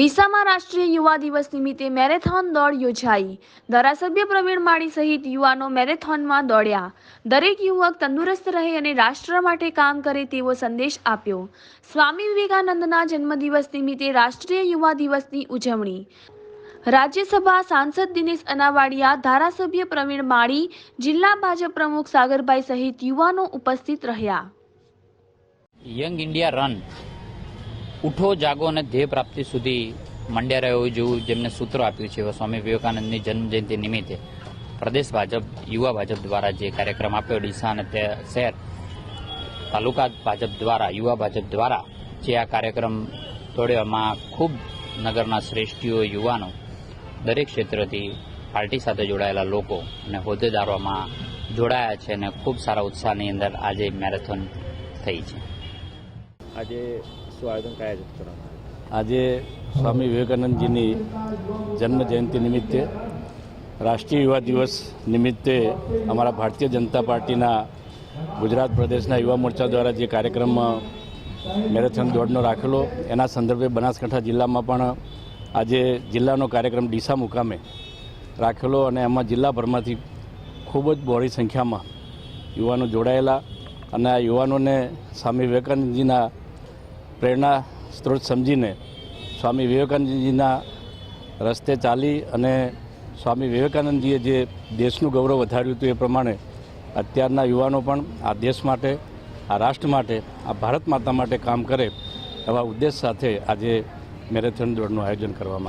ડીસામાં રાષ્ટ્રીય યુવા દિવસ નિમિત્તે મેરેથોન દોડ યોજાઈ. ધારાસભ્ય પ્રવીણ માળી સહિત યુવાનો મેરેથોનમાં દોડ્યા. દરેક યુવક તંદુરસ્ત રહે અને રાષ્ટ્ર માટે કામ કરે તેવો સંદેશ આપ્યો. સ્વામી વિવેકાનંદના જન્મદિવસ નિમિત્તે રાષ્ટ્રીય યુવા દિવસની ઉજવણી. રાજ્યસભા સાંસદ દિનેશ અનાવાડિયા, ધારાસભ્ય પ્રવીણ માળી, જિલ્લા ભાજપ પ્રમુખ સાગરભાઈ સહિત યુવાનો ઉપસ્થિત રહ્યા. Young India run. ઉઠો, જાગો અને ધ્યેય પ્રાપ્તિ સુધી મંડ્યા રહ્યો જેવું જેમને સૂત્રો આપ્યું છે એવા સ્વામી વિવેકાનંદની જન્મજયંતિ નિમિત્તે પ્રદેશ ભાજપ, યુવા ભાજપ દ્વારા જે કાર્યક્રમ આપ્યો, ડીસા અને તે શહેર તાલુકા ભાજપ દ્વારા, યુવા ભાજપ દ્વારા, જે આ કાર્યક્રમ તોડવામાં ખૂબ નગરના શ્રેષ્ઠીઓ, યુવાનો, દરેક ક્ષેત્રથી પાર્ટી સાથે જોડાયેલા લોકો અને હોદ્દેદારોમાં જોડાયા છે અને ખૂબ સારા ઉત્સાહની અંદર આજે મેરેથોન થઈ છે. આજે શું આયોજન કયા કરવામાં આજે સ્વામી વિવેકાનંદજીની જન્મ જયંતિ નિમિત્તે, રાષ્ટ્રીય યુવા દિવસ નિમિત્તે અમારા ભારતીય જનતા પાર્ટીના ગુજરાત પ્રદેશના યુવા મોરચા દ્વારા જે કાર્યક્રમ મેરેથોન દોડનો રાખેલો, એના સંદર્ભે બનાસકાંઠા જિલ્લામાં પણ આજે જિલ્લાનો કાર્યક્રમ ડીસા મુકામે રાખેલો અને એમાં જિલ્લાભરમાંથી ખૂબ જ બહોળી સંખ્યામાં યુવાનો જોડાયેલા અને આ યુવાનોને સ્વામી વિવેકાનંદજીના પ્રેરણા સ્ત્રોત સમજીને સ્વામી વિવેકાનંદજીના રસ્તે ચાલી અને સ્વામી વિવેકાનંદજીએ જે દેશનું ગૌરવ વધાર્યું હતું એ પ્રમાણે અત્યારના યુવાનો પણ આ દેશ માટે, આ રાષ્ટ્ર માટે, આ ભારત માતા માટે કામ કરે એવા ઉદ્દેશ સાથે આજે મેરેથોન દોડનું આયોજન કરવામાં આવ્યું.